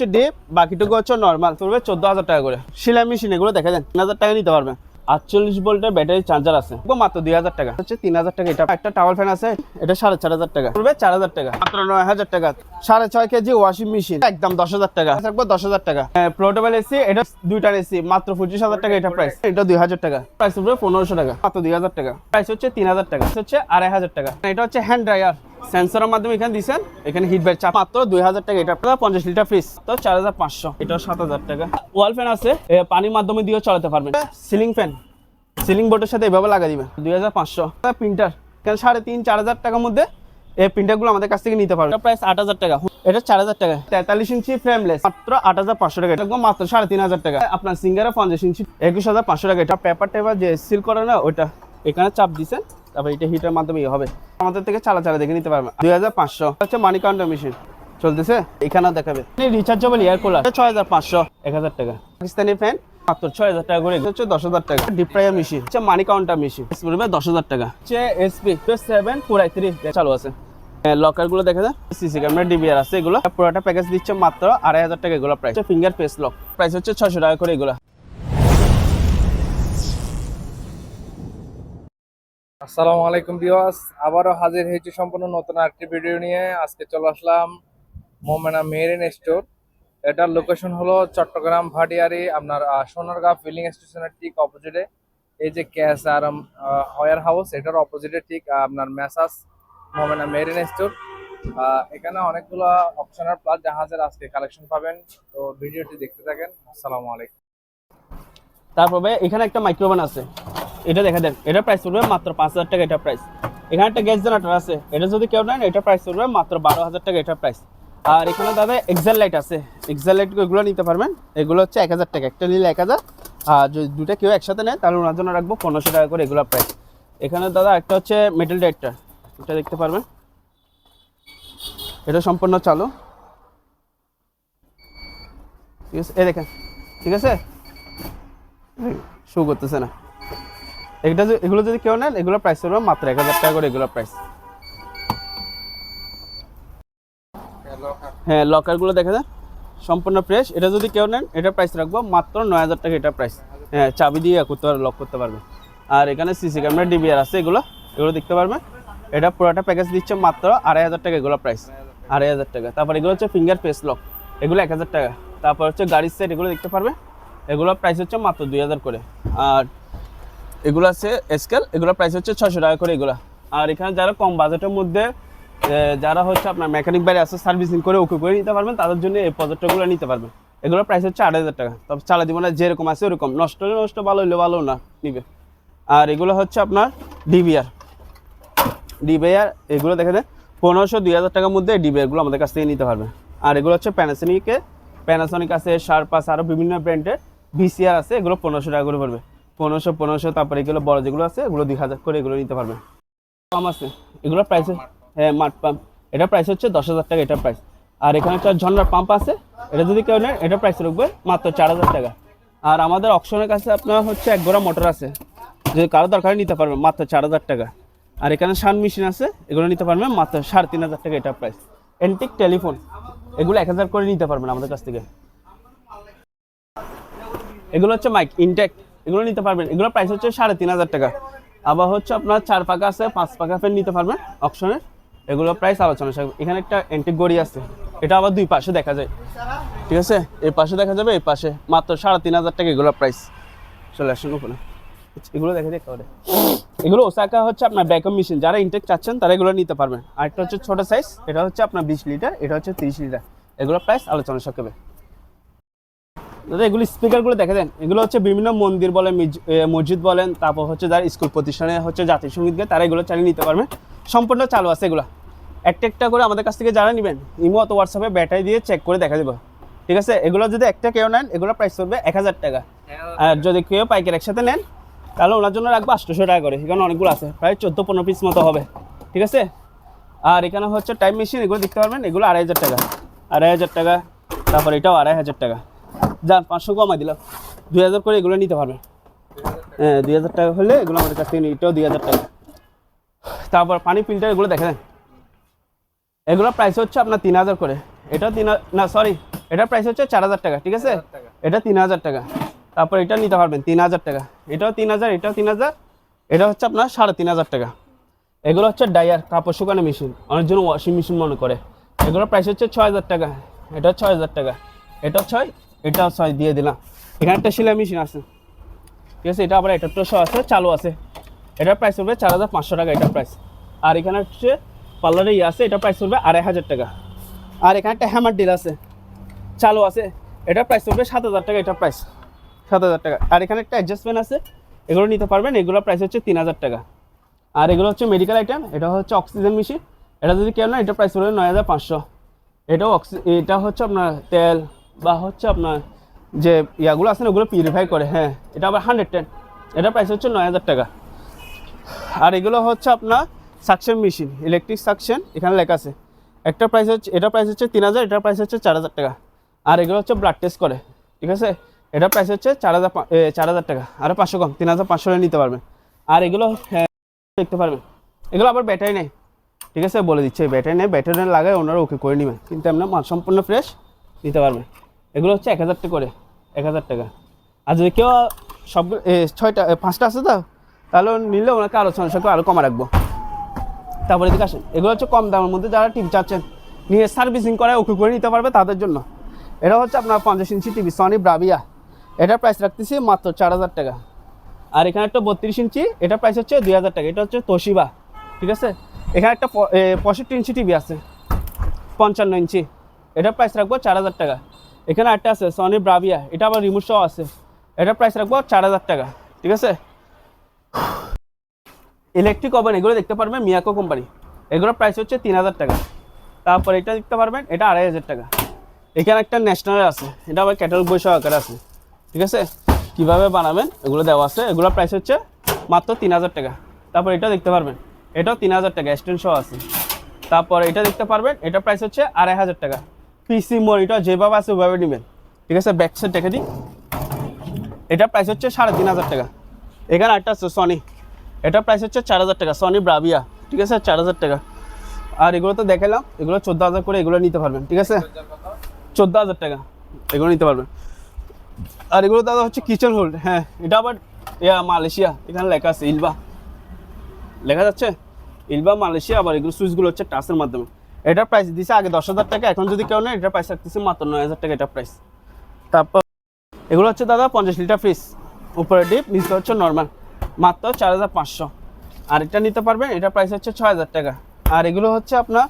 হচ্ছে ডিপ, বাকিটুকু হচ্ছে নর্মাল পড়বে চোদ্দ হাজার টাকা করে। সেলাই মেশিন এগুলো দেখা তিন হাজার টাকা নিতে পারবেন। আটচল্লিশ ভোল্টের ব্যাটারি চার্জার আছে মাত্র দুই হাজার টাকা হচ্ছে তিন হাজার টাকা এটা একটা টাওয়ার ফ্যান আছে এটা সাড়ে চার হাজার টাকা পড়বে চার হাজার টাকা মাত্র নয় হাজার টাকা সাড়ে ছয় কেজি ওয়াশিং মেশিন একদম দশ হাজার টাকা থাকব দশ হাজার টাকা পোর্টেবল এসি এটা দুইটার এসি মাত্র পঁচিশ হাজার টাকা এটা প্রাইস এটা দুই হাজার টাকা প্রাইস পড়বে পনেরোশো টাকা মাত্র দুই হাজার টাকা প্রাইস হচ্ছে তিন হাজার টাকা হচ্ছে আড়াই হাজার টাকা এটা হচ্ছে হ্যান্ড ড্রায়ার সেন্সরের মাধ্যমে এখানে দিচ্ছেন এখানে হিট ব্যাট চাপ মাত্র দুই হাজার টাকা এটা আপনার পঞ্চাশ লিটার ফ্রিজ তো চার হাজার পাঁচশো এটা সাত হাজার টাকা ওয়াল ফ্যান আছে পানির মাধ্যমে দিয়েও চালাতে পারবেন সিলিং ফ্যান সিলিং বোর্ডের সাথে এভাবে লাগা দিবেন দুই হাজার পাঁচশো। প্রিন্টার এখানে সাড়ে তিন চার হাজার টাকার মধ্যে এই প্রিন্টারগুলো আমাদের কাছ থেকে নিতে পারবেন প্রাইস আট হাজার টাকা। এটা চার হাজার টাকা। তেতাল্লিশ ইঞ্চি ফ্রেমলেস মাত্র আট হাজার পাঁচশো টাকা। এটা মাত্র সাড়ে তিন হাজার টাকা। আপনার সিঙ্গারে পঞ্চাশ ইঞ্চি। একুশ হাজার পাঁচশো টাকা। এটা পেপার টেপার যে সিল করে না ওইটা। এখানে চাপ দিছেন তারপর এটা হিটের মাধ্যমে ইয়ে হবে। আমাদের থেকে চালা চালা দেখে নিতে পারবে দুই হাজার পাঁচশো। হচ্ছে মানি কাউন্টার মেশিন চলতেছে? এখানেও দেখাবে। রিচার্জেবল এয়ার কুলার ছয় হাজার পাঁচশো। এক হাজার টাকা। পাকিস্তানি ফ্যান মাত্র ছয় হাজার টাকা করে। হচ্ছে দশ হাজার টাকা ডিপ ফ্রাইয়ার মেশিন হচ্ছে মানি কাউন্টার মেশিন দশ হাজার টাকা। হচ্ছে SP seven four I three চালু আছে। লকারগুলো দেখা যায়। সিসি ক্যামেরা ডিবিআর আছে এগুলো। পুরোটা প্যাকেজ দিচ্ছে মাত্র আড়াই হাজার টাকা এগুলো price finger face lock price হচ্ছে ছশো টাকা করে এগুলো। আসসালামু আলাইকুম আবারও হাজির হয়েছি সম্পূর্ণ নতুন আরেকটি ভিডিও নিয়ে। আজকে চলে আসলাম মোমেনা মেরিন স্টোর এটার লোকেশন হলো চট্টগ্রাম ভাটিয়ারি, আপনার সোনারগাঁ ফিলিং স্টেশনের ঠিক অপোজিটে এই যে ক্যাশ আর ওয়ার হাউস এটার অপোজিটে ঠিক আপনার মেসাস মোমেনা মেরিন স্টোর এখানে অনেকগুলো অপশনাল প্লাস জাহাজের আজকে কালেকশন পাবেন। তো ভিডিওটি দেখতে থাকেন। আসসালামু আলাইকুম। তারপরে এখানে একটা মাইক্রোওভেন আছে। এটা দেখা দেন, এটা প্রাইস পড়বে মাত্র পাঁচ হাজার টাকা এটা প্রাইস এখানে একটা গ্যাস জেনারেটর আছে, এটা যদি কেউ নেন, এটা প্রাইস পড়বে মাত্র বারো হাজার টাকা এটা প্রাইস আর এখানে দাদা এক্সেল লাইট আছে। এক্সেল লাইট এগুলো নিতে পারবেন। এগুলো হচ্ছে এক হাজার টাকা। একটা নিলে এক হাজার। আর যদি দুটা কেউ একসাথে নেয়, তাহলে ওনার জন্য রাখব পনেরোশো টাকা করে এগুলো প্রাইস এখানে দাদা একটা হচ্ছে মেটাল ডাইটটা এটা দেখতে পারবেন। এটা সম্পূর্ণ চালু। ঠিক আছে এ দেখেন। ঠিক আছে? শো করতেছে না। এটা এগুলো যদি কেউ নেন, এগুলো প্রাইস পড়বে মাত্র এক হাজার টাকা করে এগুলো প্রাইস হ্যাঁ লকারগুলো দেখা যায় সম্পূর্ণ ফ্রেশ এটা যদি কেউ নেন, এটা প্রাইস রাখব মাত্র নয় হাজার টাকা এটা প্রাইস হ্যাঁ চাবি দিয়ে করতে পারবে লক করতে পারবে। আর এখানে সিসি ক্যামেরা ডিবিআর আছে, এগুলো এগুলো দেখতে পারবে। এটা পুরোটা প্যাকেজ দিচ্ছে মাত্র আড়াই হাজার টাকা, এগুলো প্রাইস আড়াই হাজার টাকা। তারপর এগুলো হচ্ছে ফিঙ্গার ফেস লক এগুলো এক হাজার টাকা। তারপর হচ্ছে গাড়ির সেট এগুলো দেখতে পারবে। এগুলো প্রাইস হচ্ছে মাত্র দুই হাজার করে। আর এগুলো আছে স্কেল এগুলো প্রাইস হচ্ছে ছশো টাকা করে এগুলো। আর এখানে যারা কম বাজেটের মধ্যে যারা হচ্ছে আপনার মেকানিক বাড়ি আছে সার্ভিসিং করে ওকে করে নিতে পারবেন, তাদের জন্য এই প্রজেক্টরগুলো নিতে পারবেন। এগুলো প্রাইস হচ্ছে আড়াই হাজার টাকা। তবে চালা দিব না যেরকম আছে ওরকম। নষ্ট হলে নষ্ট, ভালো হলে ভালো না, নিবে। আর এগুলো হচ্ছে আপনার ডিবিআর ডিবিআর এগুলো দেখে দেন পনেরোশো দুই হাজার টাকার মধ্যে ডিবিআরগুলো আমাদের কাছ থেকে নিতে পারবে আর এগুলো হচ্ছে প্যানাসনিকে প্যানাসনিক আছে শার্পাস আরও বিভিন্ন ব্র্যান্ডের ভিসিআর আছে, এগুলো পনেরোশো টাকা করে পড়বে। পনেরোশো পনেরোশো, তারপরে এগুলো বড় যেগুলো আছে, এগুলো দুই হাজার করে এগুলো নিতে পারবে কম আছে। এগুলোর প্রাইস হ্যাঁ মাঠ পাম্প এটা প্রাইস হচ্ছে দশ হাজার টাকা এটার প্রাইস আর এখানে একটা ঝর্নার পাম্প আছে। এটা যদি কেউ নেন এটা প্রাইস রাখবে মাত্র চার হাজার টাকা। আর আমাদের অপশনের কাছে আপনার হচ্ছে এক গোড়া মোটর আছে। যদি কারও দরকার নিতে পারবেন মাত্র চার হাজার টাকা। আর এখানে সান মেশিন আছে, এগুলো নিতে পারবেন মাত্র সাড়ে তিন হাজার টাকা এটা প্রাইস এন্টিক টেলিফোন এগুলো এক হাজার করে নিতে পারবেন আমাদের কাছ থেকে। এগুলো হচ্ছে মাইক ইনটেক এগুলো নিতে পারবেন। এগুলো প্রাইস হচ্ছে সাড়ে তিন হাজার টাকা। আবার হচ্ছে আপনার চার পাকা আছে, পাঁচ পাকা ফ্যান নিতে পারবেন অপশনে এগুলো প্রাইস আলোচনা এখানে একটা এন্টিক গড়ি আছে, এটা আবার দুই পাশে দেখা যায়, ঠিক আছে? এই পাশে দেখা যাবে, এই পাশে, মাত্র সাড়ে তিন হাজার টাকা এগুলো প্রাইস চলে আসুন উপরে এগুলো দেখা যায় পারে এগুলো ওসাকা হচ্ছে আপনার ব্যাকআপ মেশিন যারা ইনটেক চাচ্ছেন, তারা এগুলো নিতে পারবেন আর একটা হচ্ছে ছোট সাইজ এটা হচ্ছে আপনার বিশ লিটার এটা হচ্ছে তিরিশ লিটার এগুলো প্রাইস আলোচনা সাপেক্ষে দাদা, এগুলো স্পিকারগুলো দেখে দেন। এগুলো হচ্ছে বিভিন্ন মন্দির বলেন মসজিদ বলেন, তারপর হচ্ছে যারা স্কুল প্রতিষ্ঠানে হচ্ছে জাতীয় সংগীত তারা এগুলো চালিয়ে নিতে পারবে। সম্পূর্ণ চালু আছে এগুলো। একটা একটা করে আমাদের কাছ থেকে যারা নেবেন ইমো অত হোয়াটসঅ্যাপে ব্যাটারি দিয়ে চেক করে দেখা দেবো। ঠিক আছে? এগুলো যদি একটা কেউ নেন এগুলো প্রাইস পড়বে এক হাজার টাকা। আর যদি কেউ পাইকারি একসাথে নেন তাহলে ওনার জন্য রাখব আটশোশো টাকা করে। এখানে অনেকগুলো আছে প্রায় চোদ্দ পনেরো পিস মতো হবে। ঠিক আছে? আর এখানে হচ্ছে টাইম মেশিন এগুলো দেখতে পারবেন? এগুলো আড়াই হাজার টাকা। আড়াই হাজার টাকা তারপর এটাও আড়াই হাজার টাকা। যান পাঁচশো কমাই দিলাম। দুই হাজার করে এগুলো নিতে পারবেন। হ্যাঁ দুই হাজার টাকা হলে এগুলো আমাদের কাছ থেকে এটাও দুই হাজার টাকা। তারপর পানি ফিল্টার এগুলো দেখে দেখেন এগুলো প্রাইস হচ্ছে আপনার তিন হাজার করে। এটা তিন না সরি এটার প্রাইস হচ্ছে চার হাজার টাকা ঠিক আছে? এটা তিন হাজার টাকা। তারপর এটা নিতে পারবেন তিন হাজার টাকা। এটাও তিন হাজার এটাও তিন হাজার এটা হচ্ছে আপনার সাড়ে তিন হাজার টাকা। এগুলো হচ্ছে ডায়ার কাপড় শুকানো মেশিন অনেকজন ওয়াশিং মেশিন মনে করে। এগুলোর প্রাইস হচ্ছে ছয় হাজার টাকা এটা ছয় হাজার টাকা এটা ছয় এটাও ছয় দিয়ে দিলাম। এখানে একটা সেলাই মেশিন আছে ঠিক আছে? এটা আবার এটা তো আছে চালু আছে। এটার প্রাইস পড়বে চার হাজার পাঁচশো টাকা এটার প্রাইস আর এখানে হচ্ছে পার্লারে ইয়ে আছে, এটা প্রাইস পড়বে আড়াই হাজার টাকা। আর এখানে একটা হ্যামার ডিল আছে, চালু আছে, এটা প্রাইস পড়বে সাত হাজার টাকা, এটা প্রাইস সাত হাজার টাকা। আর এখানে একটা অ্যাডজাস্টমেন্ট আছে, এগুলো নিতে পারবেন এগুলোর প্রাইস হচ্ছে তিন হাজার টাকা। আর এগুলো হচ্ছে মেডিকেল আইটেম এটা হচ্ছে অক্সিজেন মেশিন এটা যদি কেউ না এটা প্রাইস পড়বে নয় হাজার পাঁচশো। এটাও অক্সি এটা হচ্ছে আপনার তেল, বা হচ্ছে আপনার যে ইয়াগুলো আছে না, ওগুলো পিউরিফাই করে হ্যাঁ। এটা আবার হান্ড্রেড টেন এটার প্রাইস হচ্ছে নয় হাজার টাকা। আর এগুলো হচ্ছে আপনার সাকশন মেশিন ইলেকট্রিক সাকশন এখানে লেখা আছে। একটা প্রাইস হচ্ছে এটার প্রাইস হচ্ছে তিন হাজার এটার প্রাইস হচ্ছে চার হাজার টাকা। আর এগুলো হচ্ছে ব্লাড টেস্ট করে ঠিক আছে? এটার প্রাইস হচ্ছে চার হাজার চার হাজার টাকা। আরও পাঁচশো কম তিন হাজার পাঁচশো নিতে পারবেন আর এগুলো হ্যাঁ, দেখতে পারবেন এগুলো আবার ব্যাটারি নেই ঠিক আছে? বলে দিচ্ছে ব্যাটারি নেই ব্যাটারি লাগায় ওনারা ওকে করে নেবেন কিন্তু আপনার মাল সম্পূর্ণ ফ্রেশ নিতে পারবেন এগুলো হচ্ছে এক হাজার করে এক হাজার টাকা। আর যদি কেউ সব ছয়টা পাঁচটা আছে তো তাহলে নিলে ওনাকে আরও ছশো আরও কমা রাখব। তারপরে এদিকে আসেন। এগুলো হচ্ছে কম দামের মধ্যে যারা টিভি চাচ্ছেন, নিয়ে সার্ভিসিং করে ওকে করে নিতে পারবে তাদের জন্য। এটা হচ্ছে আপনার পঞ্চাশ ইঞ্চি টিভি সনি ব্রাভিয়া এটার প্রাইস রাখতেছি মাত্র চার হাজার টাকা। আর এখানে একটা বত্রিশ ইঞ্চি এটার প্রাইস হচ্ছে দুই হাজার টাকা। এটা হচ্ছে তোশিবা ঠিক আছে? এখানে একটা পঁয়ষট্টি ইঞ্চি টিভি আছে, পঞ্চান্ন ইঞ্চি। এটার প্রাইস রাখব চার হাজার টাকা। এখানে একটা আছে সনি ব্রাভিয়া এটা আবার রিমোট সহ আছে। এটার প্রাইস রাখব চার হাজার টাকা, ঠিক আছে? ইলেকট্রিক ওভেন এগুলো দেখতে পারবেন মিয়াকো কোম্পানি এগুলোর প্রাইস হচ্ছে তিন হাজার টাকা। তারপর এটা দেখতে পারবেন, এটা আড়াই হাজার টাকা। এখানে একটা ন্যাশনাল আছে, এটা আবার ক্যাটালগ বই সহ আকারে আছে। ঠিক আছে? কীভাবে বানাবেন, এগুলো দেওয়া আছে। এগুলোর প্রাইস হচ্ছে মাত্র তিন হাজার টাকা। তারপর এটা দেখতে পারবেন, এটাও তিন হাজার টাকা স্ট্যান্ড সহ আছে। তারপর এটা দেখতে পারবেন, এটা প্রাইস হচ্ছে আড়াই হাজার টাকা। পিসি মনিটর যেভাবে আছে ওইভাবে নেবেন। ঠিক আছে? ব্যাক সাইড দেখে দিই। এটার প্রাইস হচ্ছে সাড়ে তিন হাজার টাকা। এখানে একটা আছে সনি এটার প্রাইস হচ্ছে চার হাজার টাকা। সনি ব্রাভিয়া ঠিক আছে? চার হাজার টাকা। আর এগুলো তো দেখালাম, এগুলো চোদ্দ হাজার করে এগুলো নিতে পারবেন, ঠিক আছে? চোদ্দ হাজার টাকা, এগুলো নিতে পারবেন। আর এগুলো দাদা হচ্ছে কিচেন হোল্ড হ্যাঁ এটা আবার, ইয়া, মালয়েশিয়া, এখানে লেখা আছে, ইলবা। লেখা যাচ্ছে? ইলবা, মালয়েশিয়া, আবার এগুলো সুইচগুলো হচ্ছে টাচের মাধ্যমে। এটার প্রাইস দিছে আগে দশ হাজার টাকা, এখন যদি কেউ নেয় এটার প্রাইস রাখতেছে মাত্র নয় হাজার টাকা এটার প্রাইস তারপর, এগুলো হচ্ছে দাদা পঞ্চাশ লিটার ফ্রিজ উপরে ডিপ নিচে হচ্ছে নর্মাল মাত্র চার হাজার পাঁচশো। আর এটা নিতে পারবেন এটার প্রাইস হচ্ছে ছয় হাজার টাকা। আর এগুলো হচ্ছে আপনার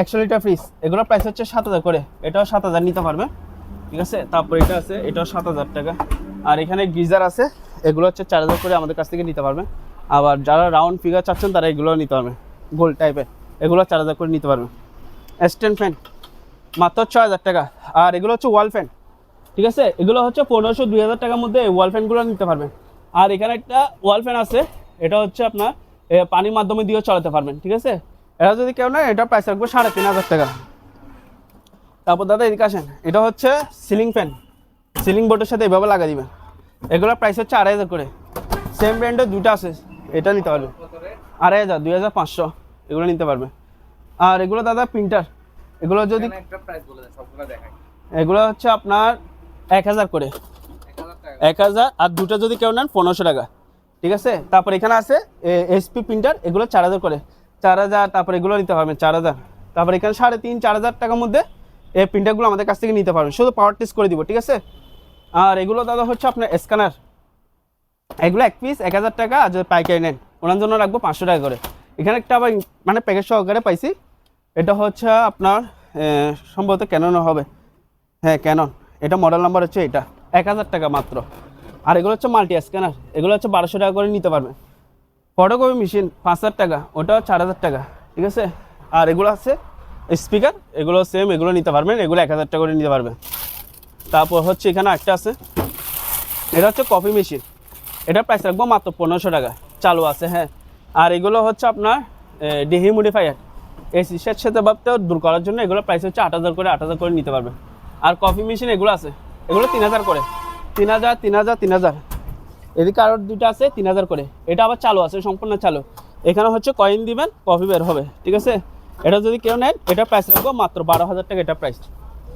একশো লিটার ফ্রিজ এগুলোর প্রাইস হচ্ছে সাত হাজার করে। এটাও সাত হাজার নিতে পারবেন ঠিক আছে? তারপর এটা আছে, এটাও সাত হাজার টাকা। আর এখানে গিজার আছে, এগুলো হচ্ছে চার হাজার করে আমাদের কাছ থেকে নিতে পারবেন আবার যারা রাউন্ড ফিগার চাচ্ছেন, তারা এগুলো নিতে পারবেন গোল টাইপের এগুলো চার হাজার করে নিতে পারবেন স্ট্যান্ড ফ্যান মাত্র ছ হাজার টাকা। আর এগুলো হচ্ছে ওয়াল ফ্যান ঠিক আছে? এগুলো হচ্ছে পনেরোশো দুই হাজার টাকার মধ্যে ওয়াল ফ্যানগুলো নিতে পারবেন আর এখানে একটা ওয়াল ফ্যান আছে এটা হচ্ছে আপনার পানির মাধ্যমে দিয়েও চালাতে পারবেন ঠিক আছে? এটা যদি কেউ না এটা প্রাইস রাখব সাড়ে তিন হাজার টাকা। তারপর দাদা এদিকে আসেন। এটা হচ্ছে সিলিং ফ্যান সিলিং বোর্ডের সাথে এভাবে লাগা দিবেন। এগুলোর প্রাইস হচ্ছে আড়াই হাজার করে। সেম ব্র্যান্ডের দুটো আছে এটা নিতে পারবেন আড়াই হাজার দুই হাজার পাঁচশো এগুলো নিতে পারবেন আর এগুলো দাদা প্রিন্টার এগুলো যদি এগুলো হচ্ছে আপনার এক হাজার করে। এক হাজার আর দুটো যদি কেউ নেন পনেরোশো টাকা। ঠিক আছে? তারপর এখানে আছে এসপি প্রিন্টার এগুলো চার হাজার করে। চার হাজার, তারপর এগুলো নিতে পারবেন চার হাজার। তারপর এখানে সাড়ে তিন, চার হাজার টাকার মধ্যে এই প্রিন্টারগুলো আমাদের কাছ থেকে নিতে পারবেন। শুধু পাওয়ার টেস্ট করে দিব, ঠিক আছে? আর এগুলো দাদা হচ্ছে আপনার স্ক্যানার এগুলো এক পিস এক হাজার টাকা, আর যদি পাইকারি নেন, ওনার জন্য রাখব পাঁচশো টাকা করে। এখানে একটা আবার মানে প্যাকেট সহকারে পাইছি। এটা হচ্ছে আপনার সম্ভবত ক্যানন হবে। হ্যাঁ ক্যানন এটা মডেল নাম্বার হচ্ছে এটা। এক হাজার টাকা মাত্র। আর এগুলো হচ্ছে মাল্টি স্ক্যানার এগুলো হচ্ছে বারোশো টাকা করে নিতে পারবেন ফটোকপি মেশিন পাঁচ হাজার টাকা, ওটাও চার হাজার টাকা, ঠিক আছে? আর এগুলো আছে স্পিকার এগুলো সেম এগুলো নিতে পারবেন, এগুলো এক হাজার টাকা করে নিতে পারবেন তারপর হচ্ছে এখানে একটা আছে। এটা হচ্ছে কফি মেশিন এটা প্রাইস রাখব মাত্র পনেরোশো টাকা, চালু আছে হ্যাঁ। আর এগুলো হচ্ছে আপনার ডিহিমোডিফায়ার এই শিশের সাথে ভাবতে দূর করার জন্য এগুলো প্রাইস হচ্ছে আট হাজার করে, আট হাজার করে নিতে পারবেন আর কফি মেশিন এগুলো আছে এগুলো তিন হাজার করে। তিন হাজার তিন হাজার তিন হাজার। এদিকে আরও দুটো আছে, তিন হাজার করে। এটা আবার চালু আছে, সম্পূর্ণ চালু। এখানে হচ্ছে কয়েন দিবেন কফি বের হবে, ঠিক আছে? এটা যদি কেউ নেন, এটা প্রাইস রাখব মাত্র বারো হাজার টাকা এটা প্রাইস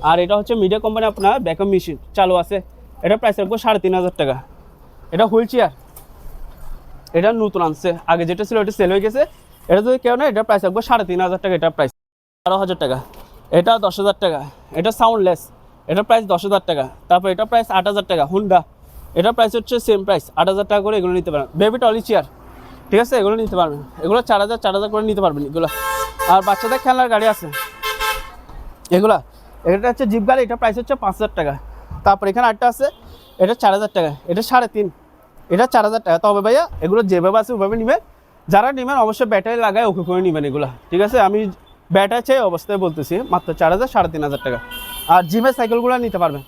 আর এটা হচ্ছে মিডিয়া কোম্পানি আপনার ব্যাকআপ মেশিন চালু আছে। এটা প্রাইস রাখব সাড়ে তিন হাজার টাকা। এটা হুইল চেয়ার এটা নতুন আনছে। আগে যেটা ছিল ওটা সেল হয়ে গেছে। এটা যদি কেউ নেয়, এটা প্রাইস রাখব সাড়ে তিন হাজার টাকা এটা প্রাইস বারো হাজার টাকা। এটা দশ হাজার টাকা। এটা সাউন্ডলেস এটা প্রাইস দশ হাজার টাকা। তারপর এটা প্রাইস আট হাজার টাকা হুন্ডা এটা প্রাইস হচ্ছে সেম প্রাইস আট হাজার টাকা করে এগুলো নিতে পারেন বেবি টলি চেয়ার ঠিক আছে? এগুলো নিতে পারবেন। এগুলো চার হাজার চার হাজার করে নিতে পারবেন এগুলো। আর বাচ্চাদের খেলনার গাড়ি আছে। এগুলা, এটা হচ্ছে জিপ গাড়ি, এটা প্রাইস হচ্ছে পাঁচ হাজার টাকা। তারপর এখানে আটটা আছে, এটা চার হাজার টাকা, এটা সাড়ে তিন। এটা চার হাজার টাকা। তবে ভাইয়া, এগুলো যেভাবে আছে ওভাবে নেবেন। যারা নেবেন, অবশ্যই ব্যাটারি লাগায় ওকে করে নেবেন এগুলো। ঠিক আছে? আমি ব্যাটারি চাই অবস্থায় বলতেছি, মাত্র চার হাজার, সাড়ে তিন হাজার টাকা। আর জিমের সাইকেলগুলো নিতে পারবেন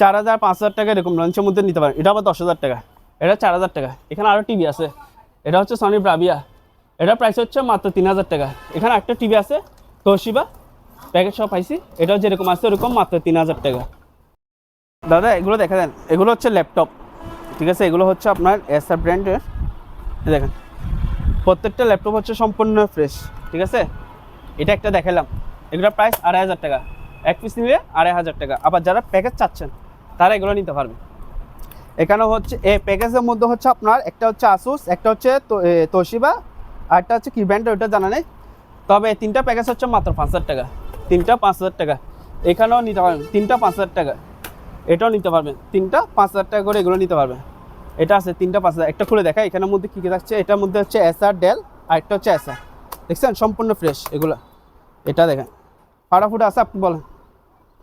চার হাজার, পাঁচ হাজার টাকা এরকম লঞ্চের মধ্যে নিতে পারেন এটা আবার দশ হাজার টাকা। এটা চার হাজার টাকা। এখানে আরও টিভি আছে। এটা হচ্ছে সনি ব্রাভিয়া এটা প্রাইস হচ্ছে মাত্র তিন হাজার টাকা। এখানে একটা টিভি আছে তোশিবা প্যাকেট সব পাইছি। এটাও যেরকম আছে, ওরকম মাত্র তিন হাজার টাকা। দাদা, এগুলো দেখা দেন। এগুলো হচ্ছে ল্যাপটপ ঠিক আছে? এগুলো হচ্ছে আপনার এসআর ব্র্যান্ডের দেখেন। প্রত্যেকটা ল্যাপটপ হচ্ছে সম্পূর্ণ ফ্রেশ ঠিক আছে? এটা একটা দেখালাম। এগুলোর প্রাইস আড়াই হাজার টাকা। এক পিস নিলে আড়াই হাজার টাকা। আবার যারা প্যাকেজ চাচ্ছেন, তারা এগুলো নিতে পারবে। এখানে হচ্ছে এই প্যাকেজের মধ্যে হচ্ছে আপনার, একটা হচ্ছে আসুস একটা হচ্ছে তোশিবা আর একটা হচ্ছে কি ওটা জানা নেই। তবে তিনটা প্যাকেজ হচ্ছে মাত্র পাঁচ হাজার টাকা। তিনটা পাঁচ হাজার টাকা। এখানেও নিতে পারবেন, তিনটা পাঁচ হাজার টাকা। এটাও নিতে পারবেন, তিনটা পাঁচ হাজার টাকা করে এগুলো নিতে পারবেন। এটা আছে তিনটা পাঁচ হাজার, একটা খুলে দেখা এখানের মধ্যে কী কী থাকছে? এটার মধ্যে হচ্ছে এসআর ডেল আর একটা হচ্ছে এসআর দেখছেন? সম্পূর্ণ ফ্রেশ এগুলো। এটা দেখেন। ফাটা ফুটা আছে, আপনি বলেন।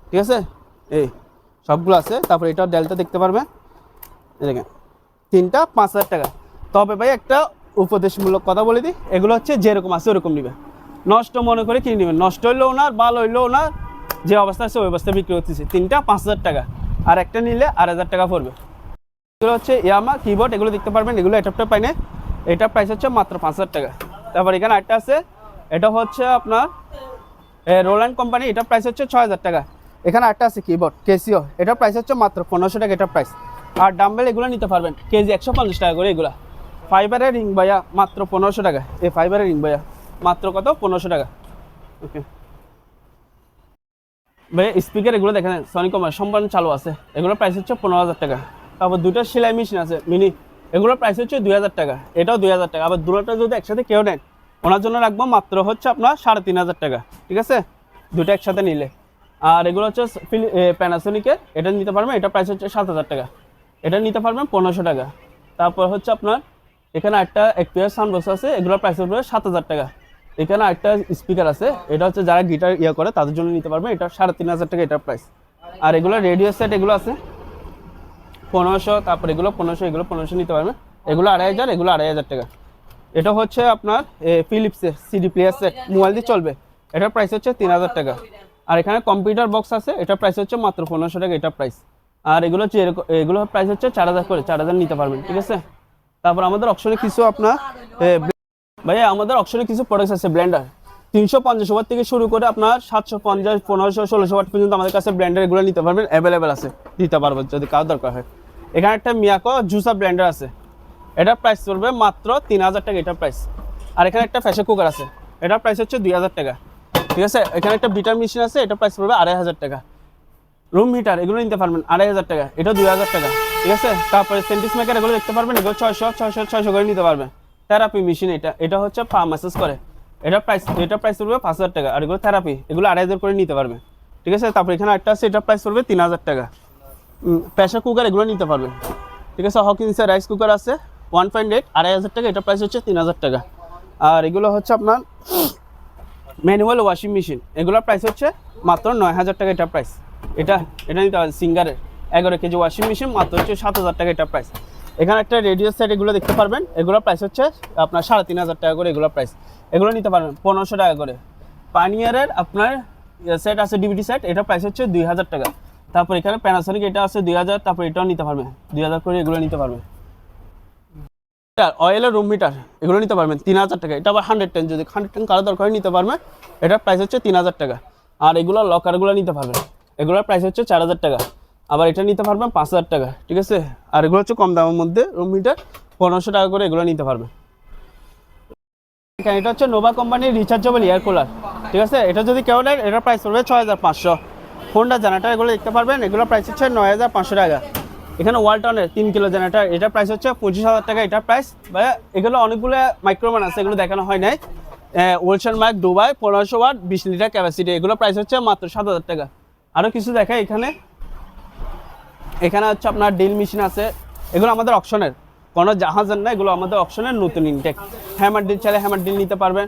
ঠিক আছে? এই সবগুলো আছে, তারপর এটাও ডেলটা দেখতে পারবেন দেখেন, তিনটা পাঁচ হাজার টাকা। তবে ভাই একটা উপদেশমূলক কথা বলে দিই, এগুলো হচ্ছে যেরকম আছে ওরকম নিবে। নষ্ট মনে করে কিনে নেবেন। নষ্ট হইলেও না, ভালো হইলেও না, যে অবস্থা আছে ওই অবস্থায় বিক্রি করতেছি। তিনটা পাঁচ হাজার টাকা। আর একটা নিলে আড়াই হাজার টাকা পড়বে। এগুলো হচ্ছে ইয়ামা কিবোর্ড এগুলো দেখতে পারবেন। এগুলো এটা পাইনে, এটা প্রাইস হচ্ছে মাত্র পাঁচ হাজার টাকা। তারপর এখানে একটা আছে, এটা হচ্ছে আপনার রোল্যান্ড কোম্পানি এটা প্রাইস হচ্ছে ছয় হাজার টাকা। এখানে একটা আছে কিবোর্ড কেসিও এটা প্রাইস হচ্ছে মাত্র পনেরোশো টাকা এটা প্রাইস আর ডাম্বেল এগুলো নিতে পারবেন, কেজি একশো পঞ্চাশ টাকা করে এগুলো। ফাইবারের রিং ভাইয়া, মাত্র পনেরোশো টাকা। এই ফাইবারের রিং ভাইয়া, মাত্র কত? পনেরোশো টাকা। ওকে ভাই স্পিকার এগুলো দেখেন সনি কমার সম্পূর্ণ চালু আছে। এগুলোর প্রাইস হচ্ছে পনেরো হাজার টাকা। তারপর দুটো সেলাই মেশিন আছে মিনি এগুলোর প্রাইস হচ্ছে দুই হাজার টাকা। এটাও দুই হাজার টাকা। আবার দুটোটা যদি একসাথে কেউ নেন ওনার জন্য রাখব মাত্র হচ্ছে আপনার সাড়ে তিন হাজার টাকা, ঠিক আছে? দুটো একসাথে নিলে। আর এগুলো হচ্ছে প্যানাসোনিকের এটা নিতে পারবেন, এটা প্রাইস হচ্ছে সাত হাজার টাকা। এটা নিতে পারবেন পনেরোশো টাকা। তারপর হচ্ছে আপনার, এখানে একটা সাউন্ড বক্স আছে, এগুলোর প্রাইস হচ্ছে সাত হাজার টাকা। এখানে একটা স্পিকার আছে, এটা হচ্ছে যারা গিটার ইয়ে করে, তাদের জন্য নিতে পারবেন, এটা সাড়ে তিন হাজার টাকা এটার প্রাইস আর এগুলো রেডিও সেট এগুলো আছে, পনেরোশো, তারপর এগুলো পনেরোশো এগুলো পনেরোশো নিতে পারবেন। এগুলো আড়াই হাজার, এগুলো আড়াই হাজার টাকা। এটা হচ্ছে আপনার ফিলিপসের সিডি প্লেয়ার সেট মোবাইল দিয়ে চলবে। এটার প্রাইস হচ্ছে তিন হাজার টাকা। আর এখানে কম্পিউটার বক্স আছে এটার প্রাইস হচ্ছে মাত্র পনেরোশো টাকা এটার প্রাইস আর এগুলো হচ্ছে এগুলো প্রাইস হচ্ছে চার হাজার করে চার হাজার নিতে পারবেন ঠিক আছে? তারপর আমাদের অপশনে কিছু আপনার ভাইয়া আমাদের অপশনে কিছু প্রোডাক্টস আছে ব্লেন্ডার তিনশো পঞ্চাশ ওয়াট থেকে শুরু করে আপনার সাতশো পঞ্চাশ পনেরোশো ষোলোশো ওয়াট পর্যন্ত আমাদের কাছে ব্লেন্ডার এগুলো নিতে পারবেন অ্যাভেলেবেল আছে দিতে পারবেন যদি কারও দরকার হয়। এখানে একটা মিয়াকো জুসা ব্লেন্ডার আছে। এটার প্রাইস পড়বে মাত্র তিন হাজার টাকা এটার প্রাইস আর এখানে একটা প্রেশার কুকার আছে। এটার প্রাইস হচ্ছে দুই হাজার টাকা। ঠিক আছে? এখানে একটা বিটার মেশিন আছে, এটার প্রাইস পড়বে আড়াই হাজার টাকা। রুম হিটার এগুলো নিতে পারবেন, আড়াই হাজার টাকা। এটা দুই হাজার টাকা। ঠিক আছে? তারপরে সেন্টিস মেকার এগুলো দেখতে পারবেন, এগুলো ছয়শো ছয়শো ছয়শো করে নিতে পারবেন থেরাপি মেশিন এটা। এটা হচ্ছে পা ম্যাসেজ করে। এটা প্রাইস এটা প্রাইস পড়বে পাঁচ হাজার টাকা। আর এগুলো থেরাপি এগুলো আড়াই হাজার করে নিতে পারবে। ঠিক আছে? তারপরে এখানে একটা আছে, এটার প্রাইস পড়বে তিন হাজার টাকা। প্রেশার কুকার এগুলো নিতে পারবে ঠিক আছে? হকিন্সের রাইস কুকার আছে। ওয়ান পয়েন্ট এইট, আড়াই হাজার টাকা এটার প্রাইস হচ্ছে তিন হাজার টাকা। আর এগুলো হচ্ছে আপনার ম্যানুয়াল ওয়াশিং মেশিন এগুলোর প্রাইস হচ্ছে মাত্র নয় হাজার টাকা এটা প্রাইস এটা এটা নিতে পারেন সিঙ্গারের। এগারো কেজি ওয়াশিং মেশিন মাত্র হচ্ছে সাত হাজার টাকা এটা প্রাইস এখানে একটা রেডিও সেট এগুলো দেখতে পারবেন। এগুলোর প্রাইস হচ্ছে আপনার সাড়ে তিন হাজার টাকা করে এগুলোর প্রাইস এগুলো নিতে পারবেন পনেরোশো টাকা করে। পানিয়ারের আপনার সেট আছে ডিভিডি সেট এটা প্রাইস হচ্ছে দুই হাজার টাকা। তারপর এখানে প্যানাসনিক এটা আছে দুই হাজার, তারপর এটাও নিতে পারবেন। দুই হাজার করে এগুলো নিতে পারবেন অয়েলের রুম মিটার এগুলো নিতে পারবেন তিন হাজার টাকা। এটা আবার হান্ড্রেড টেন যদি হান্ড্রেড টেন কারও দরকার নিতে পারবেন। এটার প্রাইস হচ্ছে তিন হাজার টাকা। আর এগুলো লকারগুলো নিতে পারবেন। এগুলোর প্রাইস হচ্ছে চার হাজার টাকা। আবার এটা নিতে পারবেন পাঁচ হাজার টাকা, ঠিক আছে? আর এগুলো হচ্ছে কম দামের মধ্যে রুম মিটার পনেরোশো টাকা করে এগুলো নিতে পারবেন। এটা হচ্ছে নোভা কোম্পানির রিচার্জেবল এয়ার কুলার ঠিক আছে? এটা যদি কেউ নেন, এটার প্রাইস পড়বে ছয় হাজার পাঁচশো। হোন্ডা জেনারেটার এগুলো দেখতে পারবেন। এগুলো প্রাইস হচ্ছে নয় হাজার পাঁচশো টাকা। এখানে ওয়ালটনের তিন কিলো জেনারেটার এটার প্রাইস হচ্ছে পঁচিশ হাজার টাকা। এটার প্রাইস এগুলো অনেকগুলো মাইক্রোমান আছে, এগুলো দেখানো হয় নাই। ওলশন মার্ক দুবাই পনেরোশো ওয়াট, বিশ লিটার ক্যাপাসিটি এগুলো প্রাইস হচ্ছে মাত্র সাত হাজার টাকা। আরও কিছু দেখায় এখানে। এখানে হচ্ছে আপনার ডিল মেশিন আছে। এগুলো আমাদের অপশনের কোনো জাহাজের না, এগুলো আমাদের অপশনের নতুন ইনটেক হ্যামার ডিল চাইলে হ্যামার ডিল নিতে পারবেন।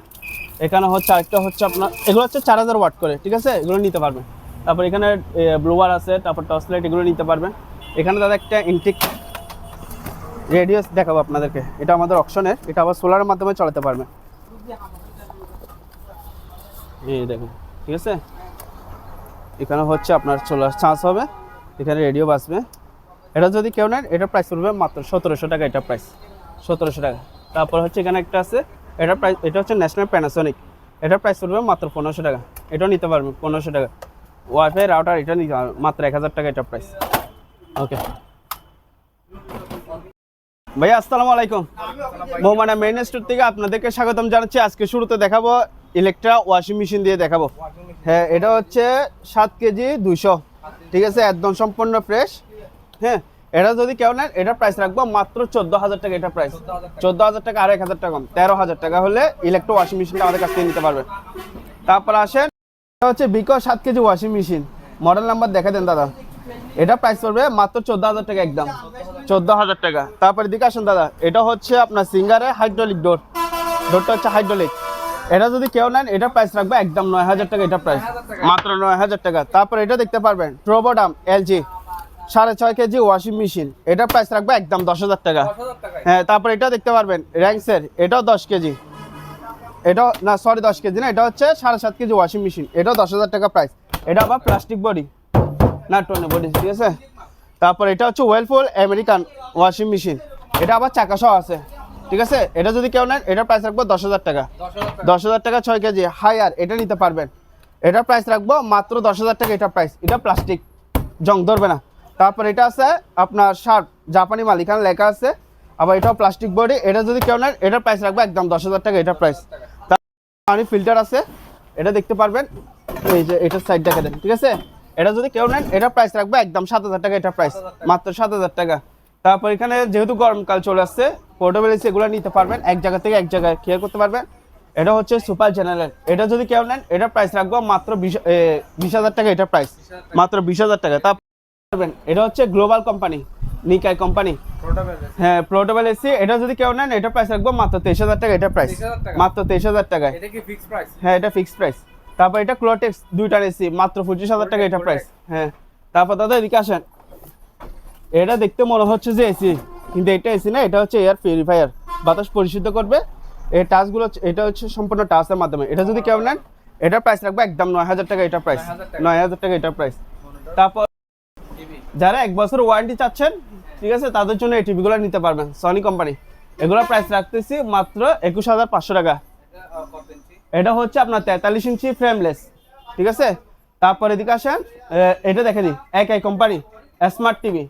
এখানে হচ্ছে আরেকটা হচ্ছে আপনার, এগুলো হচ্ছে চার হাজার ওয়াট করে, ঠিক আছে? এগুলো নিতে পারবেন। তারপর এখানে ব্লুয়ার আছে, তারপর টর্চ লাইট এগুলো নিতে পারবেন। এখানে দাদা একটা ইনটেক রেডিয়াস দেখাবো আপনাদেরকে। এটা আমাদের অপশনের এটা আবার সোলারের মাধ্যমে চালাতে পারবেন এই দেখুন, ঠিক আছে? এখানে হচ্ছে আপনার সোলার চার্জ হবে, এখানে রেডিও বাজবে এটা যদি কেউ নেন এটা প্রাইস পড়বে মাত্র সতেরোশো টাকা এটা প্রাইস সতেরোশো টাকা। তারপর হচ্ছে এখানে একটা আছে, এটা প্রাইস এটা হচ্ছে ন্যাশনাল প্যানাসনিক এটার প্রাইস পড়বে মাত্র পনেরোশো টাকা। এটাও নিতে পারবেন পনেরোশো টাকা। ওয়াইফাই রাউটার এটা মাত্র এক হাজার টাকা এটা প্রাইস ওকে ভাইয়া আসসালামু আলাইকুম। মোমানা মেইন স্টোর থেকে আপনাদেরকে স্বাগতম জানাচ্ছি। আজকে শুরুতে দেখাবো ইলেকট্রা ওয়াশিং মেশিন দিয়ে দেখাবো। হ্যাঁ এটা হচ্ছে সাত কেজি দুইশো। ঠিক আছে, একদম সম্পূর্ণ ফ্রেশ হ্যাঁ এটা যদি কেউ নেন এটার প্রাইস রাখব মাত্র চোদ্দ হাজার টাকা এটা প্রাইস চোদ্দ হাজার টাকা আর এক হাজার টাকা কম। তেরো হাজার টাকা হলে ইলেকট্রো ওয়াশিং মেশিনটা আমাদের কাছ থেকে নিতে পারবেন তারপর আসেন, এটা হচ্ছে বিকো সাত KG washing machine model number দেখা দেন দাদা। এটা প্রাইস পড়বে মাত্র চোদ্দ হাজার টাকা একদম। চোদ্দ হাজার টাকা। তারপরে দিকে আসুন দাদা, এটা হচ্ছে আপনার সিঙ্গারে হাইড্রোলিক ডোর ডোরটা হচ্ছে হাইড্রোলিক এটা যদি কেউ নেন, এটা প্রাইস রাখবে একদম নয় হাজার টাকা এটা প্রাইস মাত্র নয় হাজার টাকা। তারপর এটা দেখতে পারবেন ট্রোবোডাম এলজি সাড়ে ছয় কেজি ওয়াশিং মেশিন এটা প্রাইস রাখবে একদম দশ হাজার টাকা। হ্যাঁ তারপর এটা দেখতে পারবেন র্যাঙ্কসের এটাও দশ কেজি। এটাও না সরি দশ কেজি না, এটা হচ্ছে সাড়ে সাত কেজি ওয়াশিং মেশিন এটাও দশ হাজার টাকা প্রাইস এটা আবার প্লাস্টিক বডি না টোনে বডি ঠিক আছে? তারপর এটা হচ্ছে ওয়েলফুল আমেরিকান ওয়াশিং মেশিন এটা আবার চাকা সহ আছে, ঠিক আছে? এটা যদি কেউ নেন এটার প্রাইস রাখব দশ হাজার টাকা। দশ হাজার টাকা ছয় কেজি। হায়ার এটা নিতে পারবেন। এটার প্রাইস রাখব মাত্র দশ হাজার টাকা এটা প্রাইস এটা প্লাস্টিক জং, ধরবে না। তারপর এটা আছে আপনার শার্ট জাপানি মাল, এখানে লেখা আছে। আবার এটাও প্লাস্টিক বডি এটা যদি কেউ নেন এটার প্রাইস রাখব একদম দশ হাজার টাকা এটার প্রাইস পানি ফিল্টার আছে। এটা দেখতে পারবেন। এই যে, এটার সাইড দেখা দেন ঠিক আছে? এটা যদি কেউ নেন এটা প্রাইস রাখব একদম সাত হাজার টাকা এটা প্রাইস মাত্র সাত হাজার টাকা। তারপর এখানে যেহেতু গরমকাল চলে আসছে পোর্টেবল এসি এগুলো নিতে পারবেন এক জায়গা থেকে এক জায়গায় ক্লিয়ার করতে পারবেন। এটা হচ্ছে সুপার জেনারেল এটা যদি কেউ নেন এটা প্রাইস রাখব মাত্র বিশ হাজার টাকা এটা প্রাইস মাত্র বিশ হাজার টাকা। তারপর পারবেন এটা হচ্ছে গ্লোবাল কোম্পানি নিকাই কোম্পানি হ্যাঁ পোর্টেবল এসি এটা যদি কেউ নেন এটা প্রাইস রাখব মাত্র তেইশ হাজার টাকা এটা প্রাইস মাত্র তেইশ হাজার টাকায়। এটা কি ফিক্সড প্রাইস হ্যাঁ এটা ফিক্সড প্রাইস তারপর এটা ক্লোটেক্স দুইটার এসি মাত্র পঁচিশ হাজার টাকা এটা প্রাইস হ্যাঁ। তারপর দাদা এদিকে আসেন। এটা দেখতে মনে হচ্ছে যে এসি কিন্তু এটা এসি না, এটা হচ্ছে এয়ার পিউরিফায়ার বাতাস পরিশুদ্ধ করবে। এই টাচগুলো এটা হচ্ছে সম্পূর্ণ টাচের মাধ্যমে। এটা যদি কেউ নেন এটার প্রাইস রাখবে একদম নয় হাজার টাকা এটা প্রাইস নয় হাজার টাকা এটা প্রাইস তারপর যারা এক বছর ওয়ারেন্টি চাচ্ছেন, ঠিক আছে, তাদের জন্য এই টিভিগুলো নিতে পারবেন। সনি কোম্পানি এগুলোর প্রাইস রাখতেছি মাত্র একুশ হাজার পাঁচশো টাকা। এটা হচ্ছে আপনার তেতাল্লিশ ইঞ্চি ফ্রেমলেস ঠিক আছে? তারপর এদিকে আসেন এটা দেখে দিই একাই কোম্পানি স্মার্ট টিভি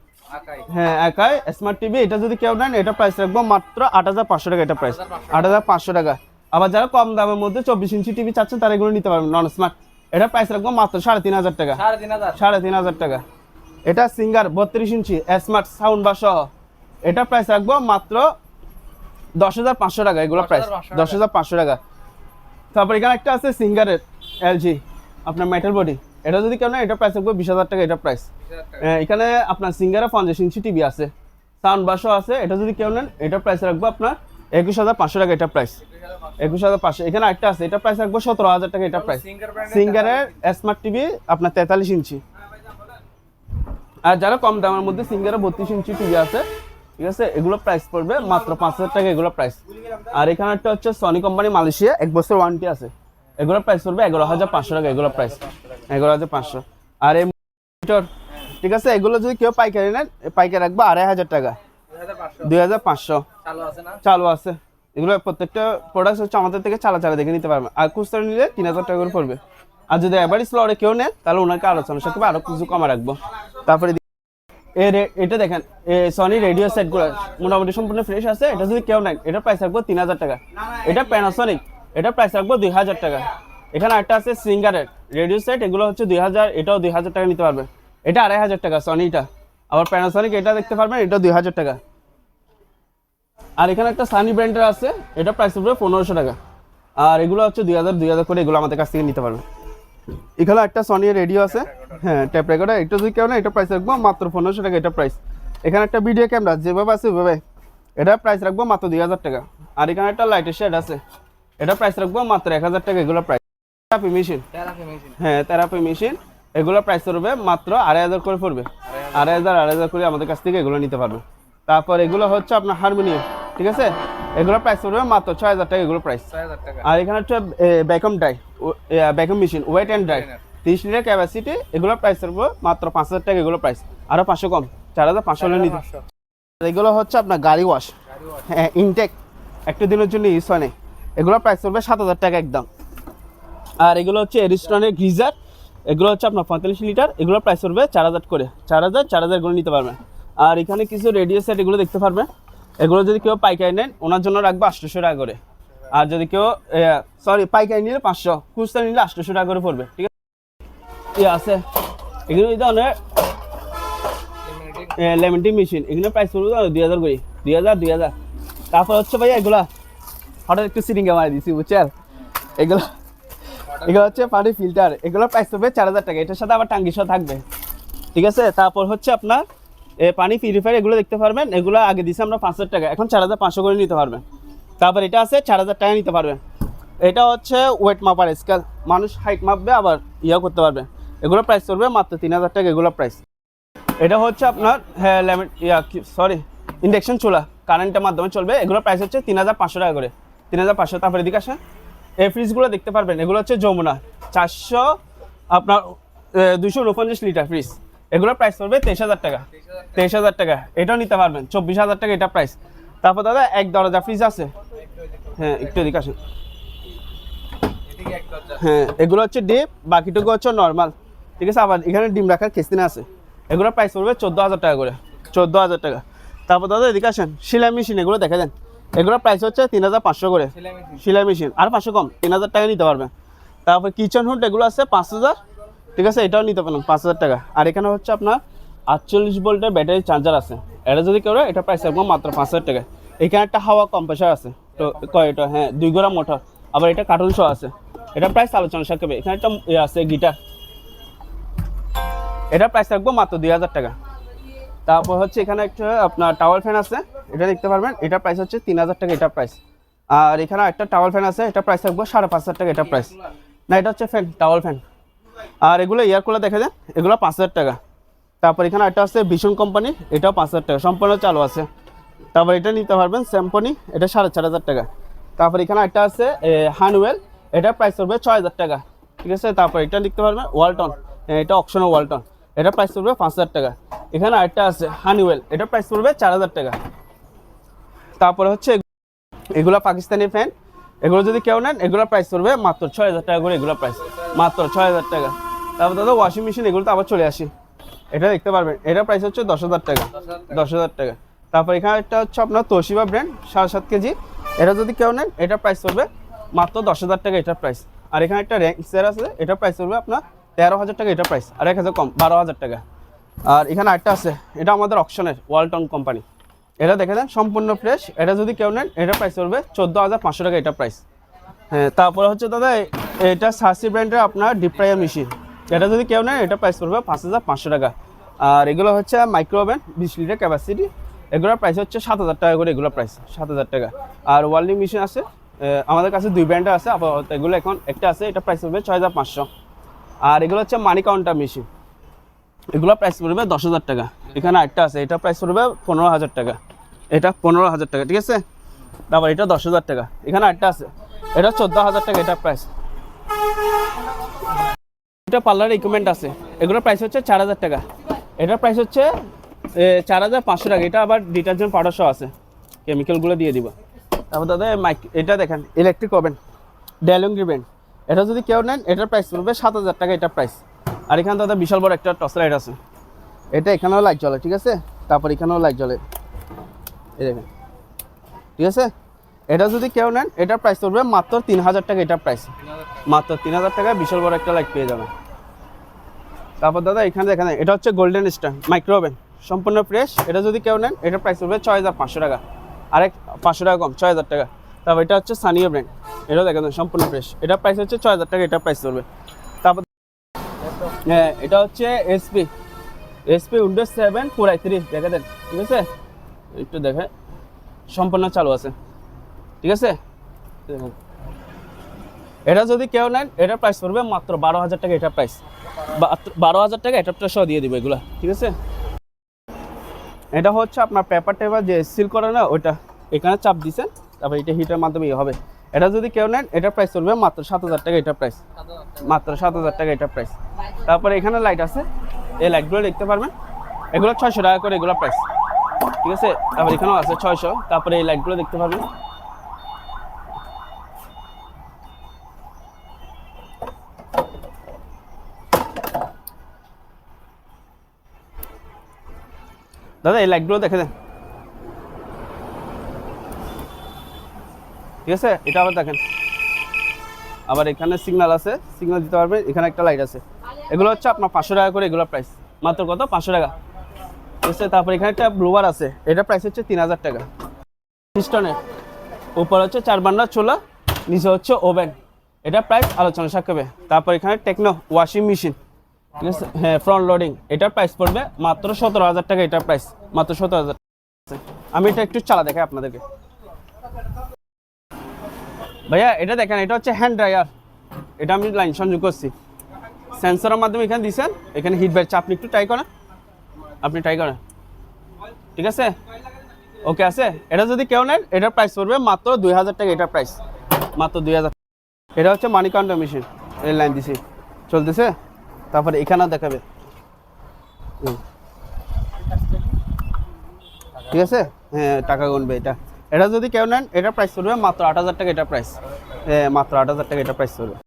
হ্যাঁ একাই স্মার্ট টিভি এটা যদি কেউ নেন এটা প্রাইস রাখব মাত্র আট হাজার পাঁচশো টাকা এটা প্রাইস আট হাজার পাঁচশো। টাকা। আবার যারা কম দামের মধ্যে চব্বিশ ইঞ্চি টিভি চাচ্ছেন তারা এগুলো নিতে পারবেন নন স্মার্ট এটা প্রাইস রাখব মাত্র সাড়ে তিন হাজার টাকা। সাড়ে তিন হাজার। টাকা। এটা সিঙ্গার বত্রিশ ইঞ্চি স্মার্ট সাউন্ড বা সহ। এটা প্রাইস রাখব মাত্র দশ হাজার পাঁচশো টাকা এগুলো প্রাইস দশ হাজার পাঁচশো টাকা। তারপর এখানে একটা আছে সিঙ্গারের এলজি আপনার মেটাল বডি এটা যদি কেউ না এটা প্রাইস রাখব বিশ হাজার টাকা এটা প্রাইস এখানে আপনার সিঙ্গারে পঞ্চাশ ইঞ্চি টিভি আছে। সাউন্ড বাসও আছে এটা যদি কেউ নেন এটা প্রাইস রাখব আপনার একুশ হাজার পাঁচশো টাকা এটা প্রাইস একুশ হাজার পাঁচশো এখানে একটা আছে এটা প্রাইস রাখব সতেরো হাজার টাকা এটা প্রাইস সিঙ্গারের স্মার্ট টিভি আপনার তেতাল্লিশ ইঞ্চি। আর যারা কম দামের মধ্যে সিঙ্গারের বত্রিশ ইঞ্চি টিভি আছে ঠিক আছে? এগুলো প্রাইস পড়বে মাত্র পাঁচ হাজার টাকা এগুলো প্রাইস আর এখানে একটা হচ্ছে সনি কোম্পানি মালয়েশিয়া এক বছর ওয়ারেন্টি আছে। এগুলো প্রাইস পড়বে এগারো হাজার পাঁচশো টাকা এগুলো প্রাইস এগারো হাজার পাঁচশো। আর এই মনিটর ঠিক আছে? এগুলো যদি কেউ পাইকারি নেন পাইকারি রাখব আড়াই হাজার টাকা। দুই হাজার পাঁচশো। চালু আছে এগুলো প্রত্যেকটা প্রোডাক্ট হচ্ছে আমাদের থেকে চালা চালা দেখে নিতে পারবেন আর খুচরা নিলে তিন হাজার টাকা করে পড়বে। আর যদি এবারই স্লরে কেউ নেন তাহলে ওনাকে আলোচনা সাথে আরও কিছু কমা রাখব। তারপরে দি- এ রে- এটা দেখেন সনি রেডিও সেটগুলো মোটামুটি সম্পূর্ণ ফ্রেশ আছে, এটা যদি কেউ নেন এটা প্রাইস রাখব তিন হাজার টাকা। এটা প্যানাসনিক এটা প্রাইস রাখব দুই হাজার টাকা। এখানে একটা আছে সিঙ্গারের রেডিও সেট এগুলো হচ্ছে দুই হাজার, এটাও দুই হাজার টাকা নিতে পারবেন এটা আড়াই হাজার টাকা সনিটা আবার প্যানাসনিক এটা দেখতে পারবেন এটা দুই হাজার টাকা। আর এখানে একটা সানি ব্র্যান্ডের আছে, এটা প্রাইস পড়বে পনেরোশো টাকা। আর এগুলো হচ্ছে দুই হাজার দুই হাজার করে এগুলো আমাদের কাছ থেকে নিতে পারবেন এখানে একটা সনি রেডিও আছে। হ্যাঁ ট্যাপ রেকর্ডার এটা যদি কেউ না এটা প্রাইস রাখব মাত্র পনেরোশো টাকা এটা প্রাইস এখানে একটা ভিডিও ক্যামেরা যেভাবে আছে ওইভাবে। এটা প্রাইস রাখব মাত্র দুই হাজার টাকা। আর এখানে একটা লাইটের শেড আছে। এটা প্রাইস রাখব মাত্র এক হাজার টাকা এগুলো প্রাইস থেরাপি মেশিন হ্যাঁ থেরাপি মেশিন এগুলো প্রাইস পড়বে মাত্র আড়াই হাজার করে পড়বে। আড়াই হাজার আড়াই হাজার করে আমাদের কাছ থেকে এগুলো নিতে পারবে। তারপর এগুলো হচ্ছে আপনার হারমোনিয়াম। ঠিক আছে? এগুলো প্রাইস পড়বে মাত্র ছয় হাজার টাকা এগুলো প্রাইস আর এখানে হচ্ছে vacuum dry vacuum machine wet and dry তিরিশ লিটার ক্যাপাসিটি এগুলো প্রাইস পড়বে মাত্র পাঁচ হাজার টাকা এগুলো প্রাইস আরও পাঁচশো কম চার হাজার পাঁচশো হলে নিতে। এগুলো হচ্ছে আপনার গাড়ি ওয়াশ হ্যাঁ ইনটেক একটা দিনের জন্য ইউজ হয় না এগুলো প্রাইস পড়বে সাত হাজার টাকা একদম। আর এগুলো হচ্ছে এরিস্টনের গিজার এগুলো হচ্ছে আপনার পঁয়তাল্লিশ লিটার। এগুলো প্রাইস পড়বে চার হাজার করে। চার হাজার চার হাজার এগুলো নিতে পারবেন। আর এখানে কিছু রেডিও সেট এগুলো দেখতে পারবেন। এগুলো যদি কেউ পাইকারি নেন, ওনার জন্য রাখব আটশোশো টাকা করে। আর যদি কেউ সরি পাইকারি নিলে পাঁচশো, খুচরা নিলে আটশোশো টাকা করে পড়বে, ঠিক আছে? ইয়ে আছে। এগুলো এই ধরনের। লেমনটি মেশিন এগুলো প্রাইস পড়বে দুই হাজার করে দুই হাজার দুই হাজার। তারপর হচ্ছে ভাইয়া এগুলা, হঠাৎ একটু সিরিঙ্গে মারি দিছি, বুঝছেন? এগুলো এগুলো হচ্ছে পানি ফিল্টার এগুলো প্রাইস পড়বে চার হাজার টাকা, এটার সাথে আবার টাঙ্গি সহ থাকবে, ঠিক আছে? তারপর হচ্ছে আপনার পানি পিউরিফায়ার এগুলো দেখতে পারবেন। এগুলো আগে দিছি আমরা পাঁচ হাজার টাকা, এখন চার হাজার পাঁচশো করে নিতে পারবেন। তারপর এটা আছে, চার হাজার টাকা নিতে পারবেন। এটা হচ্ছে ওয়েট মাপার স্কেল মানুষ হাইট মাপবে, আবার ইয়া করতে পারবে। এগুলো প্রাইস পড়বে মাত্র তিন হাজার টাকা, এগুলো প্রাইস এটা হচ্ছে আপনার হ্যাঁ লেমন, ইয়া সরি ইন্ডাকশন চুলা। কারেন্টের মাধ্যমে চলবে এগুলোর প্রাইস হচ্ছে তিন হাজার পাঁচশো টাকা করে। তিন হাজার পাঁচশো, তারপরে এদিকে আসেন। এই ফ্রিজগুলো দেখতে পারবেন, এগুলো হচ্ছে যমুনা। চারশো আপনার দুশো উনপঞ্চাশ লিটার ফ্রিজ এগুলোর প্রাইস পড়বে তেইশ হাজার টাকা। তেইশ হাজার টাকা এটাও নিতে পারবেন চব্বিশ হাজার টাকা এটা প্রাইস তারপর দাদা এক দরজা ফ্রিজ আছে। হ্যাঁ একটু এদিকে আসেন। হ্যাঁ এগুলো হচ্ছে ডিপ বাকিটুকু হচ্ছে নর্মাল ঠিক আছে আবার এখানে ডিম রাখার কেসিনে আছে। এগুলো প্রাইস পড়বে চোদ্দ হাজার টাকা করে চোদ্দ হাজার টাকা। তারপর দাদা এদিকে আসেন সেলাই মেশিন এগুলো দেখা দেন। এগুলোর প্রাইস হচ্ছে তিন হাজার পাঁচশো করে। সেলাই মেশিন। সেলাই মেশিন আর পাঁচশো কম তিন হাজার টাকা নিতে পারবেন। তারপর কিচেন হুড এগুলো আছে পাঁচ হাজার। ঠিক আছে? এটাও নিতে পারেন পাঁচ হাজার টাকা। আর এখানে হচ্ছে আপনার আটচল্লিশ ভোল্টের ব্যাটারি চার্জার আছে। এটা যদি কেউ এটা প্রাইস একদম মাত্র পাঁচ হাজার টাকা। এখানে একটা হাওয়া কম্প্রেসার আছে, তো কয় এটা হ্যাঁ দুই গোড়া মোটর আবার এটা কার্টুন শো আছে। এটা প্রাইস আলোচনা সাপেক্ষে এখানে একটা ইয়ে আছে গিটার এটা প্রাইস থাকব মাত্র দুই হাজার টাকা। তারপর হচ্ছে এখানে একটা আপনার টাওয়ার ফ্যান আছে। এটা দেখতে পারবেন, এটা প্রাইস হচ্ছে তিন হাজার টাকা এটা প্রাইস আর এখানে একটা টাওয়ার ফ্যান আছে, এটা প্রাইস রাখব সাড়ে পাঁচ হাজার টাকা এটা প্রাইস না, এটা হচ্ছে ফ্যান টাওয়ার ফ্যান আর এগুলো এয়ার কুলার দেখা যায়, এগুলো পাঁচ হাজার টাকা। তারপর এখানে একটা আছে ভীষণ কোম্পানি এটাও পাঁচ হাজার টাকা, সম্পূর্ণ চালু আছে। তারপর এটা নিতে পারবেন স্যাম্পনি এটা সাড়ে চার হাজার টাকা। তারপর এখানে একটা আছে হানওয়েল এটা প্রাইস পড়বে ছয় হাজার টাকা। ঠিক আছে? তারপর এটা লিখতে পারবেন ওয়ালটন এটা অপশনাল ওয়ালটন এটা প্রাইস পড়বে পাঁচ হাজার টাকা। এখানে আরেকটা আছে হানিওয়েল এটা প্রাইস পড়বে চার হাজার টাকা। তারপরে হচ্ছে এগুলো পাকিস্তানি ফ্যান এগুলো যদি কেউ নেন, এগুলো প্রাইস পড়বে মাত্র ছয় হাজার টাকা করে এগুলো প্রাইস মাত্র ছয় হাজার টাকা। তারপর দাদা ওয়াশিং মেশিন এগুলো তো আবার চলে আসি। এটা দেখতে পারবেন, এটা প্রাইস হচ্ছে দশ হাজার টাকা। দশ হাজার টাকা। তারপর এখানে একটা হচ্ছে আপনার তোশিবা ব্র্যান্ড সাড়ে সাত কেজি। এটা যদি কেউ নেন, এটা প্রাইস পড়বে মাত্র দশ হাজার টাকা এটা প্রাইস আর এখানে একটা র্যাঙ্কসের আছে, এটা প্রাইস পড়বে আপনার তেরো হাজার টাকা এটা প্রাইস আর এক হাজার কম, বারো হাজার টাকা। আর এখানে একটা আছে, এটা আমাদের অপশনের ওয়ালটন কোম্পানি এটা দেখে দেন সম্পূর্ণ ফ্রেশ এটা যদি কেউ নেন, এটা প্রাইস পড়বে চোদ্দ হাজার পাঁচশো টাকা এটা প্রাইস হ্যাঁ তারপরে হচ্ছে দাদা, এটা সার্সি ব্র্যান্ডের আপনার ডিপ ফ্রাইয়ার মেশিন এটা যদি কেউ নেন, এটা প্রাইস পড়বে পাঁচ হাজার পাঁচশো টাকা। আর এগুলো হচ্ছে মাইক্রো ওভেন বিশ লিটার ক্যাপাসিটি এগুলোর প্রাইস হচ্ছে সাত হাজার টাকা করে এগুলো প্রাইস সাত হাজার টাকা। আর ওয়ার্ল্ডিং মেশিন আছে আমাদের কাছে দুই ব্র্যান্ডের আছে, আপাতত এগুলো এখন একটা আছে, এটা প্রাইস পড়বে ছয় হাজার পাঁচশো। আর এগুলো হচ্ছে মানি কাউন্টার মেশিন এগুলো প্রাইস পড়বে দশ হাজার টাকা। এখানে একটা আছে, এটা প্রাইস পড়বে পনেরো হাজার টাকা। এটা পনেরো হাজার টাকা, ঠিক আছে? তারপর এটা দশ হাজার টাকা। এখানে একটা আছে, এটা চোদ্দ হাজার টাকা এটা প্রাইস এটা পার্লার ইকুইপমেন্ট আছে, এগুলোর প্রাইস হচ্ছে চার হাজার টাকা। এটার প্রাইস হচ্ছে চার হাজার পাঁচশো টাকা। এটা আবার ডিটারজেন্ট পাউডার সহ আছে কেমিক্যালগুলো দিয়ে দিব। তারপর দাদা মাইক এটা দেখেন ইলেকট্রিক ওভেন ড্যালং গ্রিবেন এটা যদি কেউ নেন, এটার প্রাইস পড়বে সাত হাজার টাকা এটা প্রাইস আর এখানে দাদা বিশাল বড় একটা লাইট আছে। এটা এখানেও লাইট জ্বলে, ঠিক আছে? তারপর এখানেও লাইট জ্বলে। দেখেন, ঠিক আছে? এটা যদি কেউ নেন, এটার প্রাইস পড়বে মাত্র তিন হাজার টাকা এটার প্রাইস মাত্র তিন হাজার টাকায় বিশাল বড় একটা লাইট পেয়ে যাবেন। তারপর দাদা, এখানে দেখেন, এটা হচ্ছে গোল্ডেন স্টার মাইক্রোওভেন সম্পূর্ণ ফ্রেশ এটা যদি কেউ নেন, এটার প্রাইস পড়বে ছয় হাজার পাঁচশো টাকা। আরেক পাঁচশো টাকা কম, ছয় হাজার টাকা। তারপর এটা হচ্ছে সানিয়া ব্র্যান্ড এটাও দেখেন সম্পূর্ণ ফ্রেশ এটার প্রাইস হচ্ছে ছয় হাজার টাকা, এটার প্রাইস পড়বে। তারপর হ্যাঁ এটা হচ্ছে SP SP Windows seven four I three দেখে দেন, ঠিক আছে? একটু দেখে, সম্পূর্ণ চালু আছে, ঠিক আছে। এটা যদি কেউ নেন, এটার প্রাইস পড়বে মাত্র বারো হাজার টাকা এটার প্রাইস বারো হাজার টাকা এটা সহ দিয়ে দিবে এগুলা, ঠিক আছে? এটা হচ্ছে আপনার পেপার টেপার যে সিল করে না, ওইটা এখানে চাপ দিছেন তারপর এটা হিটের মাধ্যমে ইয়ে হবে। এটা যদি কেউ নেন, এটার প্রাইস পড়বে মাত্র সাত হাজার টাকা এটার প্রাইস মাত্র সাত হাজার টাকা এটার প্রাইস তারপরে এখানে লাইট আছে এই লাইটগুলো দেখতে পারবেন? এগুলো ছয়শো টাকা করে এগুলো প্রাইস ঠিক আছে? তারপর এখানেও আছে ছয়শো। তারপরে এই লাইটগুলো দেখতে পারবেন। দাদা, এই লাইটগুলো দেখে দেন। ঠিক আছে? এটা আবার দেখেন। আবার এখানে সিগনাল আছে। সিগনাল দিতে পারবেন। এখানে একটা লাইট আছে। এগুলো হচ্ছে আপনার পাঁচশো টাকা করে এগুলো প্রাইস মাত্র কত? পাঁচশো টাকা। আছে, তারপর এখানে একটা ব্লুবার আছে। এটা প্রাইস হচ্ছে তিন হাজার টাকা। পিস্টনের উপর হচ্ছে চার বান্ডার চোলা, নিচে হচ্ছে ওভেন এটা প্রাইস আলোচনা সাক্ষেপে। তারপর এখানে টেকনো ওয়াশিং মেশিন ঠিক আছে? হ্যাঁ ফ্রন্ট লোডিং এটার প্রাইস পড়বে মাত্র সতেরো হাজার টাকা এটার প্রাইস মাত্র সতেরো হাজার আমি এটা একটু চালা দেখাই আপনাদেরকে। ভাইয়া, এটা দেখেন, এটা হচ্ছে হ্যান্ড ড্রায়ার এটা আমি লাইন সংযোগ করছি। সেন্সরের মাধ্যমে এখানে দিছেন এখানে হিট ব্যাচ আপনি একটু ট্রাই করেন। আপনি ট্রাই করেন। ঠিক আছে? ওকে আছে? এটা যদি কেউ নেন, এটার প্রাইস পড়বে মাত্র দুই হাজার টাকা এটার প্রাইস মাত্র দুই হাজার এটা হচ্ছে মানি কাউন্টার মেশিন এই লাইন দিছি। চলতেছে? তারপরে এখানেও দেখাবে। ঠিক আছে? হ্যাঁ টাকা গুনবে এটা। এটা যদি কেউ নেন, এটার প্রাইস পড়বে মাত্র আট হাজার টাকা, এটা প্রাইস হ্যাঁ মাত্র আট হাজার টাকা, এটা প্রাইস পড়বে।